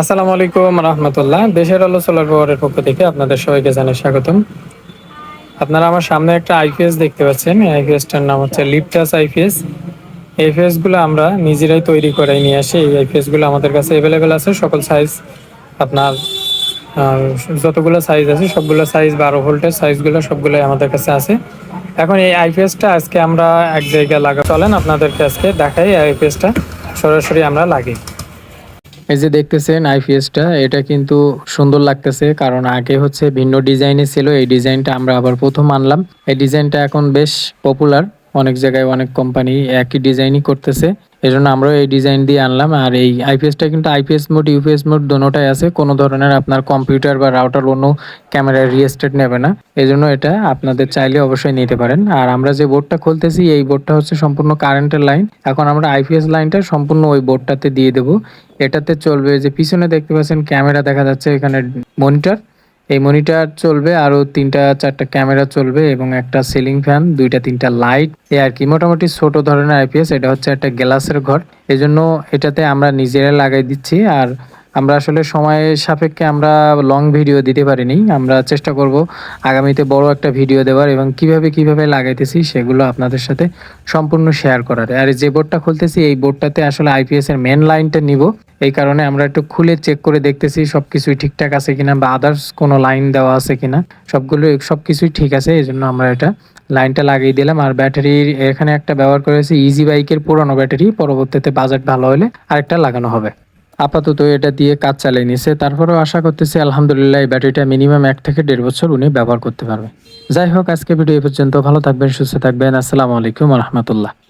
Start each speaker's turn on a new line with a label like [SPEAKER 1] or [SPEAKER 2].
[SPEAKER 1] আসসালামু আলাইকুম রহমতুল্লাহ। দেশের আলো সোলার পাওয়ারের পক্ষ থেকে আপনাদের সবাইকে জানাই স্বাগতম। আপনারা আমার সামনে একটা আইপিএস দেখতে পাচ্ছেন। এই আইপিএসটার নাম হচ্ছে লিপটাস আইপিএস। এই গুলো আমরা নিজেরাই তৈরি করে নিয়ে আসি। এই আইপিএসগুলো আমাদের কাছে অ্যাভেলেবেল আছে। সকল সাইজ আপনার যতগুলো সাইজ আছে, সবগুলো সাইজ বারো ভোল্টের সাইজগুলো সবগুলোই আমাদের কাছে আছে। এখন এই আইপিএসটা আজকে আমরা এক জায়গায় লাগা চলেন আপনাদেরকে আজকে দেখাই আইপিএসটা। সরাসরি আমরা লাগি এই যে দেখতেছেন আইপিএসটা, এটা কিন্তু সুন্দর লাগতেছে, কারণ আগে হচ্ছে ভিন্ন ডিজাইনে ছিল, এই ডিজাইনটা আমরা আবার প্রথম আনলাম। এই ডিজাইনটা এখন বেশ পপুলার অনেক জায়গায় অনেক কোম্পানি একই ডিজাইনই করতেছে। এই জন্য আমরাও এই ডিজাইন দিয়ে আনলাম। আর এই আইপিএসটা কিন্তু আইপিএস মোড ইউপিএস মোড দোনোটাই আছে। কোনো ধরনের আপনার কম্পিউটার বা রাউটার অন্য ক্যামেরার রিয়েস্টেট নেবে না। এই জন্য এটা আপনাদের চাইলে অবশ্যই নিতে পারেন। আর আমরা যে বোর্ডটা খুলতেছি, এই বোর্ডটা হচ্ছে সম্পূর্ণ কারেন্টের লাইন এখন আমরা আইপিএস লাইনটা সম্পূর্ণ ওই বোর্ডটাতে দিয়ে দেবো। এটাতে চলবে যে পিছনে দেখতে পাচ্ছেন ক্যামেরা দেখা যাচ্ছে এখানে মনিটর এই মনিটর চলবে, আরও তিনটা, চারটা ক্যামেরা চলবে এবং একটা সিলিং ফ্যান দুইটা, তিনটা লাইট এ আর কি, মোটামুটি ছোট ধরনের আইপিএস এটা হচ্ছে একটা গ্লাসের ঘর। এজন্য এটাতে আমরা নিজেরা লাগাই দিচ্ছি, আর আমরা আসলে সময়ের সাপেক্ষে আমরা লং ভিডিও দিতে পারিনি। আমরা চেষ্টা করব আগামীতে বড় একটা ভিডিও দেওয়ার এবং কীভাবে কীভাবে লাগাইতেছি সেগুলো আপনাদের সাথে সম্পূর্ণ শেয়ার করার। আর যে বোর্ডটা খুলতেছি, এই বোর্ডটাতে আসলে আইপিএস এর মেন লাইনটা নিব। এই কারণে আমরা একটু খুলে চেক করে দেখতেছি সবকিছুই ঠিকঠাক আছে কিনা বা আদার্স কোনো লাইন দেওয়া আছে কিনা। সবগুলো, সবকিছুই ঠিক আছে এই জন্য আমরা এটা লাইনটা লাগিয়ে দিলাম। আর ব্যাটারির এখানে একটা ব্যবহার করেছি ইজি বাইকের পুরনো ব্যাটারি পরবর্তীতে বাজেট ভালো হলে আরেকটা লাগানো হবে। আপাতত এটা দিয়ে কাজ চালিয়ে নিছে। তারপরেও আশা করতেছি, আলহামদুলিল্লাহ, এই ব্যাটারিটা মিনিমাম এক থেকে দেড় বছর উনি ব্যবহার করতে পারবে। যাই হোক আজকে ভিডিও এই পর্যন্ত। ভালো থাকবেন, সুস্থ থাকবেন। আসসালামু আলাইকুম রহমতুল্লাহ।